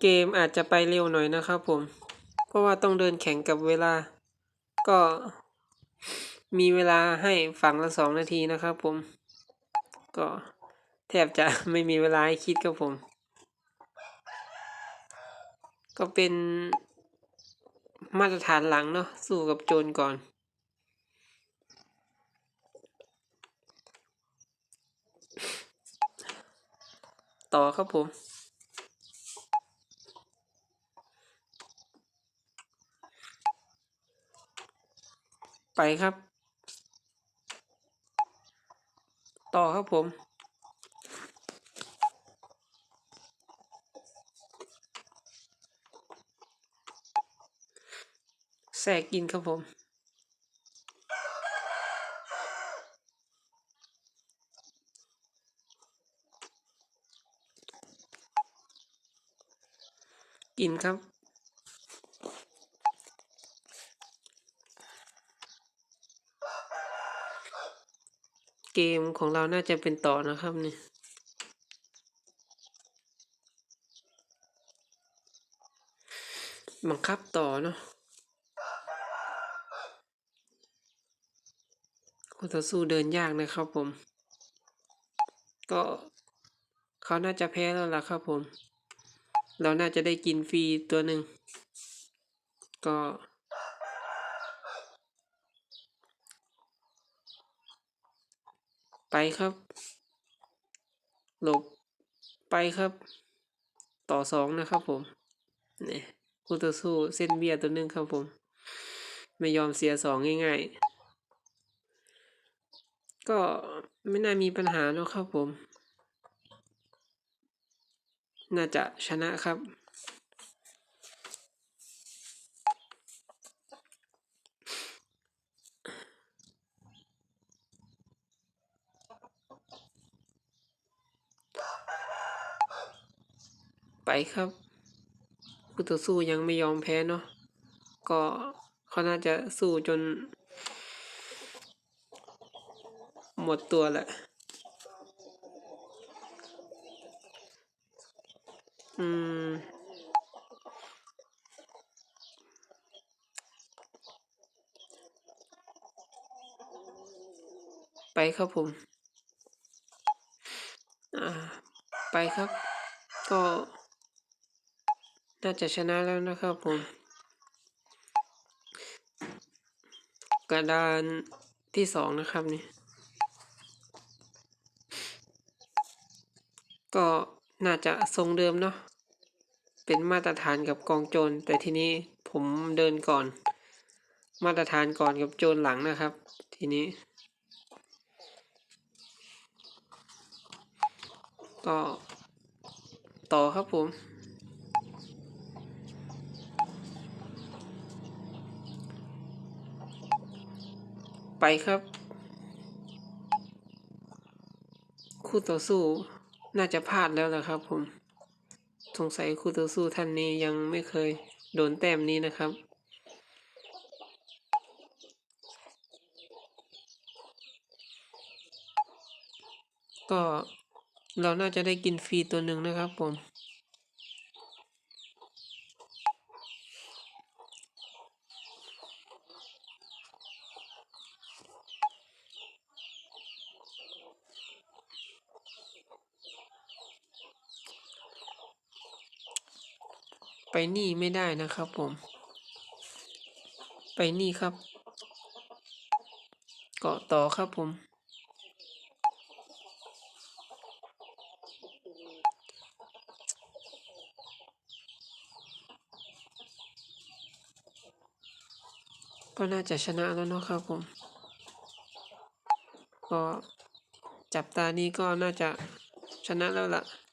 เกมอาจจะไปเร็วหน่อยนะครับผม เพราะว่าต้องเดินแข่งกับเวลา ก็มีเวลาให้ฝั่งละสองนาทีนะครับผม ก็แทบจะไม่มีเวลาให้คิดครับผม ก็เป็นมาตรฐานหลังเนาะสู้กับโจรก่อน ต่อครับผม ไปครับ ต่อครับผมแทรกกินครับผมกินครับ เกมของเราน่าจะเป็นต่อนะครับเนี่ยบังคับต่อเนาะคู่ต่อสู้เดินยากนะครับผม ก็เขาน่าจะแพ้แล้วล่ะครับผม เราน่าจะได้กินฟรีตัวหนึ่งก็ ไปครับ หลบไปครับ ต่อสองนะครับผมนี่คู่ต่อสู้เส้นเบียตัวหนึ่งครับผม ไม่ยอมเสียสองง่ายๆ ก็ไม่น่ามีปัญหาเนอะครับผม น่าจะชนะครับ ไปครับคู่ต่อสู้ยังไม่ยอมแพ้เนาะก็เขาน่าจะสู้จน หมดตัวแหละอืมไปครับผม อ่า ไปครับ ก็ น่าจะชนะแล้วนะครับผม กระดานที่สองนะครับนี่ ก็น่าจะทรงเดิมเนาะ เป็นมาตรฐานกับกองโจร แต่ทีนี้ผมเดินก่อน มาตรฐานก่อนกับโจรหลังนะครับ ทีนี้ ก็ต่อครับผม ไปครับ คู่ต่อสู้น่าจะพลาดแล้วละครับ ผม สงสัยคู่ต่อสู้ท่านนี้ยังไม่เคยโดนแต้มนี้นะครับก็เราน่าจะได้กินฟรีตัวหนึ่งนะครับผม ไปนี่ไม่ได้นะครับผม ไปนี่ครับ เกาะต่อครับผม ก็น่าจะชนะแล้วเนาะครับผม ก็จับตานี้ก็น่าจะชนะแล้วล่ะ